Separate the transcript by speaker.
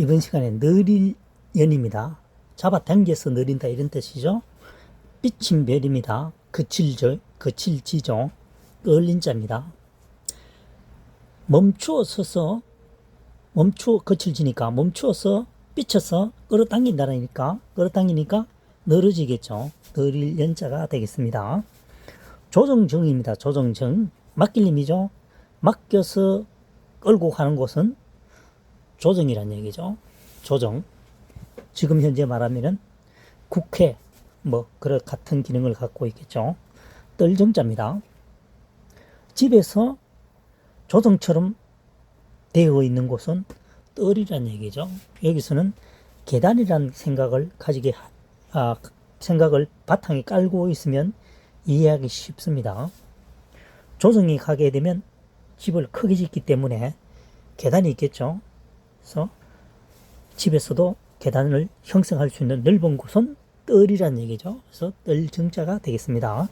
Speaker 1: 이번 시간에 느릴 연입니다. 잡아당겨서 느린다 이런 뜻이죠. 삐친 별입니다. 그칠죠. 그칠지죠. 끌린 자입니다. 멈추어 서서 멈추어 거칠지니까 멈추어서 삐쳐서 끌어당긴다니까 끌어당기니까 늘어지겠죠. 느릴 연자가 되겠습니다. 조정정입니다. 조정정 맡길림이죠. 맡겨서 끌고 가는 곳은 조정이란 얘기죠. 조정. 지금 현재 말하면은 국회 뭐 그런 같은 기능을 갖고 있겠죠. 떨정자입니다. 집에서 조정처럼 되어 있는 곳은 뜰이란 얘기죠. 여기서는 계단이란 생각을 가지게 하- 아, 생각을 바탕에 깔고 있으면 이해하기 쉽습니다. 조정이 가게 되면 집을 크게 짓기 때문에 계단이 있겠죠. 그래서 집에서도 계단을 형성할 수 있는 넓은 곳은 뜰이란 얘기죠. 그래서 뜰 정자가 되겠습니다.